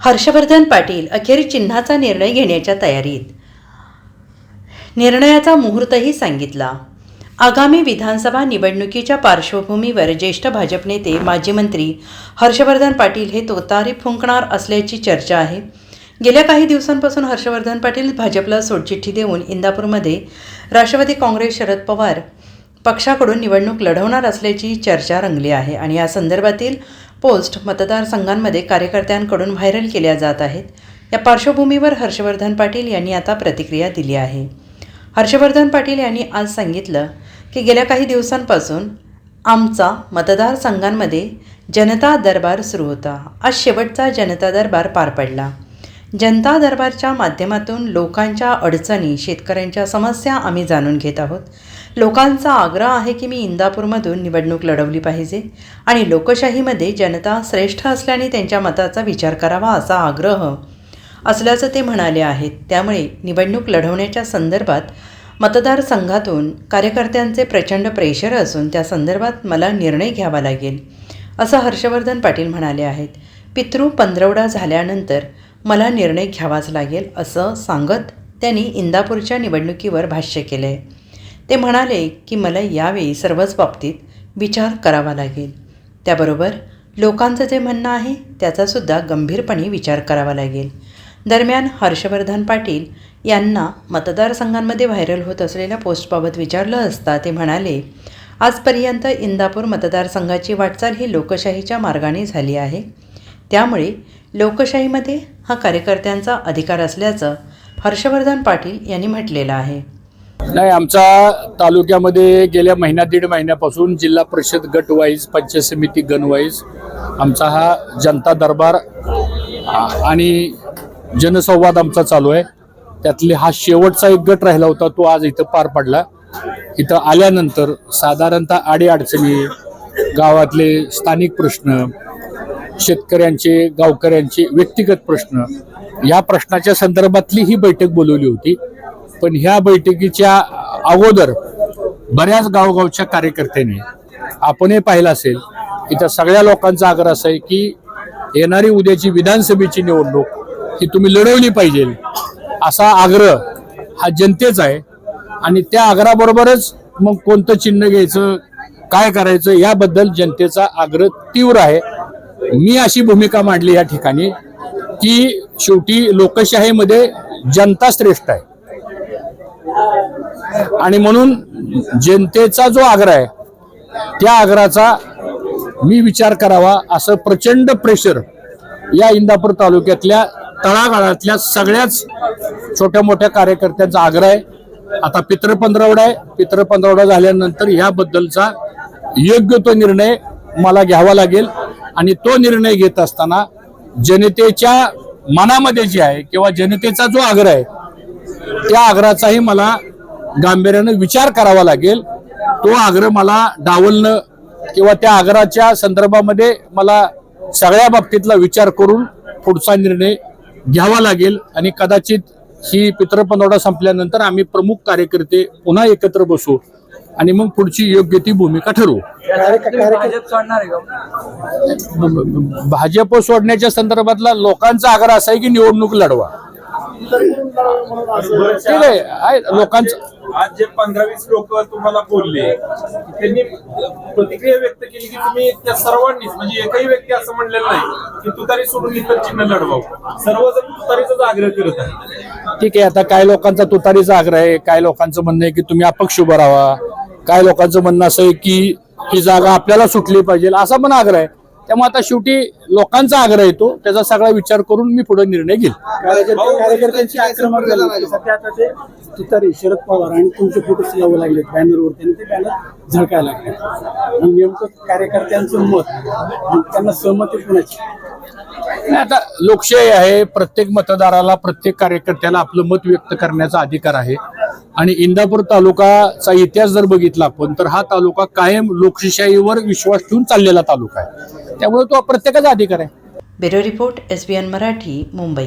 हर्षवर्धन पाटील अखेर चिन्हाचा निर्णय घेण्याच्या तयारीत. निर्णयाचा मुहूर्तही सांगितला. आगामी विधानसभा निवडणुकीच्या पार्श्वभूमीवर ज्येष्ठ भाजप नेते माजी मंत्री हर्षवर्धन पाटील हे तोतारी फुंकणार असल्याची चर्चा आहे. गेल्या काही दिवसांपासून हर्षवर्धन पाटील भाजपला सोडचिठ्ठी देऊन इंदापूरमध्ये राष्ट्रवादी काँग्रेस शरद पवार पक्षाकडून निवडणूक लढवणार असल्याची चर्चा रंगली आहे आणि या संदर्भातील पोस्ट मतदारसंघांमध्ये कार्यकर्त्यांकडून व्हायरल केल्या जात आहेत. या पार्श्वभूमीवर हर्षवर्धन पाटील यांनी आता प्रतिक्रिया दिली आहे. हर्षवर्धन पाटील यांनी आज सांगितलं की गेल्या काही दिवसांपासून आमचा मतदारसंघांमध्ये जनता दरबार सुरू होता. आज शेवटचा जनता दरबार पार पडला. जनता दरबारच्या माध्यमातून लोकांच्या अडचणी शेतकऱ्यांच्या समस्या आम्ही जाणून घेत आहोत. लोकांचा आग्रह आहे की मी इंदापूरमधून निवडणूक लढवली पाहिजे आणि लोकशाहीमध्ये जनता श्रेष्ठ असल्याने त्यांच्या मताचा विचार करावा असा आग्रह असल्याचं ते म्हणाले आहेत. त्यामुळे निवडणूक लढवण्याच्या संदर्भात मतदारसंघातून कार्यकर्त्यांचे प्रचंड प्रेशर असून त्या संदर्भात मला निर्णय घ्यावा लागेल असं हर्षवर्धन पाटील म्हणाले आहेत. पितृ पंधरवडा झाल्यानंतर मला निर्णय घ्यावाच लागेल असं सांगत त्यांनी इंदापूरच्या निवडणुकीवर भाष्य केलं. आहे ते म्हणाले की मला यावेळी सर्वच बाबतीत विचार करावा लागेल. त्याबरोबर लोकांचं जे म्हणणं आहे त्याचासुद्धा गंभीरपणे विचार करावा लागेल. दरम्यान हर्षवर्धन पाटील यांना मतदारसंघांमध्ये व्हायरल होत असलेल्या पोस्टबाबत विचारलं असता ते म्हणाले आजपर्यंत इंदापूर मतदारसंघाची वाटचाल ही लोकशाहीच्या मार्गाने झाली आहे. त्यामुळे लोकशाहीमध्ये हा कार्यकर्त्यांचा अधिकार असल्याचं हर्षवर्धन पाटील यांनी म्हटलेलं आहे. नाही आमचा तालुक्यामध्ये गेल्या महिन्या दीड महिन्यापासून जिल्हा परिषद गट वाईज पंचायत समिती गण वाईज आमचा हा जनता दरबार आणि जनसंवाद आमचा चालू आहे. त्यातले हा शेवटचा एक गट राहिला होता तो आज इथं पार पडला. इथं आल्यानंतर साधारणतः अडीअडचणी गावातले स्थानिक प्रश्न शेतकऱ्यांचे गावकऱ्यांचे व्यक्तिगत प्रश्न. या प्रश्नाच्या संदर्भातली ही बैठक बोलवली होती. पण ह्या बैठकीच्या अगोदर बऱ्याच गावगावच्या कार्यकर्त्यांनी आपणही पाहिलं असेल इथं सगळ्या लोकांचा आग्रह असा आहे की येणारी उद्याची विधानसभेची निवडणूक ही तुम्ही लढवली पाहिजे. असा आग्रह हा जनतेचा आहे. आणि त्या आग्रहाबरोबरच मग कोणतं चिन्ह घ्यायचं काय करायचं याबद्दल जनतेचा आग्रह तीव्र आहे. मी अशी भूमिका मांडली या ठिकाणी की शेवटी लोकशाहीमध्ये जनता श्रेष्ठ आहे. आणि म्हणून जनतेचा जो आग्रह आहे त्या आग्रहाचा मी विचार करावा असं प्रचंड प्रेशर या इंदापूर तालुक्यातल्या तळागाळातल्या सगळ्याच छोट्या मोठ्या कार्यकर्त्यांचा आग्रह आहे. आता पित्र पंधरवडा आहे. पित्र पंधरवडा झाल्यानंतर ह्याबद्दलचा योग्य तो निर्णय मला घ्यावा लागेल. आणि तो निर्णय घेत असताना जनतेच्या मनामध्ये जे आहे किंवा जनतेचा जो आग्रह आहे त्या आग्रहाचाही मला गांभीर्यानं विचार करावा लागेल. तो आग्रह मला डावलणं किंवा त्या आग्रहाच्या संदर्भामध्ये मला सगळ्या बाबतीतला विचार करून पुढचा निर्णय घ्यावा लागेल आणि कदाचित ही पितृपंधरवडा संपल्यानंतर आम्ही प्रमुख कार्यकर्ते पुन्हा एकत्र बसू. आणि मग पुढची योग्य ती भूमिका ठरवू. भाजप सोडणार आहे का? ब- ब- भाजप सोडण्याच्या संदर्भातला लोकांचा आग्रह असा आहे की निवडणूक लढवा. ठीक आहे लोकांचं आज जे पंधरा वीस लोक तुम्हाला बोलले त्यांनी प्रतिक्रिया व्यक्त केली की तुम्ही त्या सर्वांनीच म्हणजे एकही व्यक्ती असं म्हणलेलं नाही की तुतारी सोडून इतर चिन्ह लढवावं. सर्वजण तुतारीचाच आग्रह करत आहे ठीक आहे आता काय लोकांचा तुतारीचा आग्रह आहे काय लोकांचं म्हणणं आहे की तुम्ही अपक्ष उभं राहावा काय लोकांचं म्हणणं असं आहे की ही जागा आपल्याला सुटली पाहिजे असा पण आग्रह आहे. त्यामुळे आता शेवटी लोकांचा आग्रह येतो त्याचा सगळा विचार करून मी पुढे निर्णय घेईल. कार्यकर्ते कार्यकर्त्यांची आक्रमक झाली? सध्या आता ते तुतारी शरद पवार आणि तुमचे फोटोच लावू लागले. बॅनरवरती आणि ते बॅनर झळकायला लागले. आणि नेमकं कार्यकर्त्यांचं मत त्यांना सहमती कुणाची? नाही, आता लोकशाही आहे. प्रत्येक मतदाराला प्रत्येक कार्यकर्त्याला आपलं मत व्यक्त करण्याचा अधिकार आहे. आणि इंदापूर तालुकाचा इतिहास जर बघितला आपण तर हा तालुका कायम लोकशाहीवर विश्वास ठेवून चाललेला तालुका आहे. त्यामुळे तो प्रत्येकाचा अधिकार आहे. Bureau report S B N Marathi Mumbai.